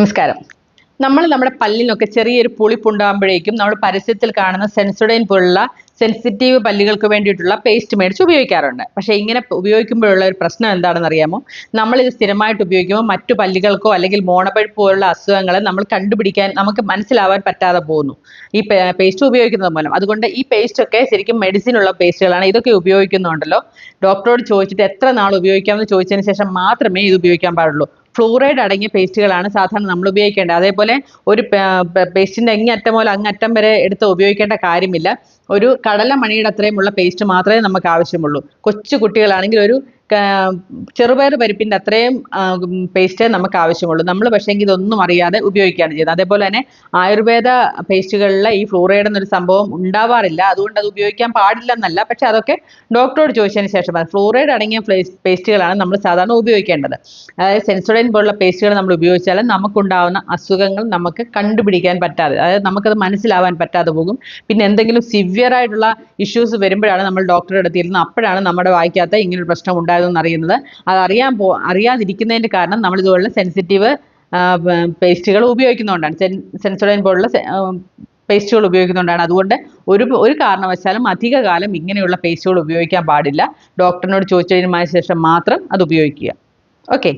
നമസ്കാരം. നമ്മൾ നമ്മുടെ പല്ലിനൊക്കെ ചെറിയൊരു പുളിപ്പുണ്ടാകുമ്പോഴേക്കും നമ്മൾ പരസ്യത്തിൽ കാണുന്ന സെൻസോഡൈൻ പോലുള്ള സെൻസിറ്റീവ് പല്ലുകൾക്ക് വേണ്ടിയിട്ടുള്ള പേസ്റ്റ് മേടിച്ച് ഉപയോഗിക്കാറുണ്ട്. പക്ഷേ ഇങ്ങനെ ഉപയോഗിക്കുമ്പോഴുള്ള ഒരു പ്രശ്നം എന്താണെന്ന് അറിയാമോ നമ്മളിത് സ്ഥിരമായിട്ട് ഉപയോഗിക്കുമ്പോൾ മറ്റു പല്ലുകൾക്കോ അല്ലെങ്കിൽ മോണപ്പഴുപ്പ് പോലുള്ള അസുഖങ്ങൾ നമ്മൾ കണ്ടുപിടിക്കാൻ നമുക്ക് മനസ്സിലാവാൻ പറ്റാതെ പോകുന്നു. ഈ പേസ്റ്റ് ഉപയോഗിക്കുന്നത് മൂലം. അതുകൊണ്ട് ഈ പേസ്റ്റ് ഒക്കെ ശരിക്കും മെഡിസിനുള്ള പേസ്റ്റുകളാണ് ഇതൊക്കെ ഉപയോഗിക്കുന്നുണ്ടല്ലോ. ഡോക്ടറോട് ചോദിച്ചിട്ട് എത്ര നാൾ ഉപയോഗിക്കാമെന്ന് ചോദിച്ചതിന് ശേഷം മാത്രമേ ഇത് ഉപയോഗിക്കാൻ പാടുള്ളൂ. ഫ്ലൂറൈഡ് അടങ്ങിയ പേസ്റ്റുകളാണ് സാധാരണ നമ്മൾ ഉപയോഗിക്കേണ്ടത്. അതേപോലെ ഒരു പേസ്റ്റിന്റെ ഇങ്ങറ്റം മുതൽ അങ്ങറ്റം വരെ എടുത്ത് ഉപയോഗിക്കേണ്ട കാര്യമില്ല. ഒരു കടലമണിയുടെ അത്രയുമുള്ള പേസ്റ്റ് മാത്രമേ നമുക്ക് ആവശ്യമുള്ളൂ. കൊച്ചു കുട്ടികളാണെങ്കിൽ ഒരു ചെറുപയർ പരിപ്പിന്റെ അത്രയും പേസ്റ്റേ നമുക്ക് ആവശ്യമുള്ളൂ. നമ്മൾ പക്ഷേ ഇതൊന്നും അറിയാതെ ഉപയോഗിക്കുകയാണ് ചെയ്യുന്നത്. അതേപോലെ തന്നെ ആയുർവേദ പേസ്റ്റുകളിൽ ഈ ഫ്ലൂറൈഡ് എന്നൊരു സംഭവം ഉണ്ടാവാറില്ല. അതുകൊണ്ട് അത് ഉപയോഗിക്കാൻ പാടില്ലെന്നല്ല. പക്ഷെ അതൊക്കെ ഡോക്ടറോട് ചോദിച്ചതിന് ശേഷം ഫ്ലൂറൈഡ് അടങ്ങിയ പേസ്റ്റുകളാണ് നമ്മൾ സാധാരണ ഉപയോഗിക്കേണ്ടത്. അതായത് സെൻസോഡൈൻ പോലുള്ള പേസ്റ്റുകൾ നമ്മൾ ഉപയോഗിച്ചാൽ നമുക്കുണ്ടാവുന്ന അസുഖങ്ങൾ നമുക്ക് കണ്ടുപിടിക്കാൻ പറ്റാതെ അതായത് നമുക്കത് മനസ്സിലാവാൻ പറ്റാതെ പോകും. പിന്നെ എന്തെങ്കിലും സിവിയർ ആയിട്ടുള്ള ഇഷ്യൂസ് വരുമ്പോഴാണ് നമ്മൾ ഡോക്ടറുടെ അടുത്ത് ഇരുന്ന് അപ്പോഴാണ് നമ്മുടെ വായിക്കാത്ത ഇങ്ങനൊരു പ്രശ്നം ഉണ്ടായതെന്ന് അറിയുന്നത് അത് അറിയാൻ പോ അറിയാതിരിക്കുന്നതിന്റെ കാരണം നമ്മൾ ഇതുപോലുള്ള സെൻസിറ്റീവ് പേസ്റ്റുകൾ ഉപയോഗിക്കുന്നതുകൊണ്ടാണ്. സെൻ സെൻസോഡൈൻ പോലുള്ള പേസ്റ്റുകൾ ഉപയോഗിക്കുന്നുണ്ടാണ് അതുകൊണ്ട് ഒരു ഒരു കാരണവശാലും അധികകാലം ഇങ്ങനെയുള്ള പേസ്റ്റുകൾ ഉപയോഗിക്കാൻ പാടില്ല. ഡോക്ടറിനോട് ചോദിച്ചതിന് ശേഷം മാത്രം അത് ഉപയോഗിക്കുക. ഓക്കെ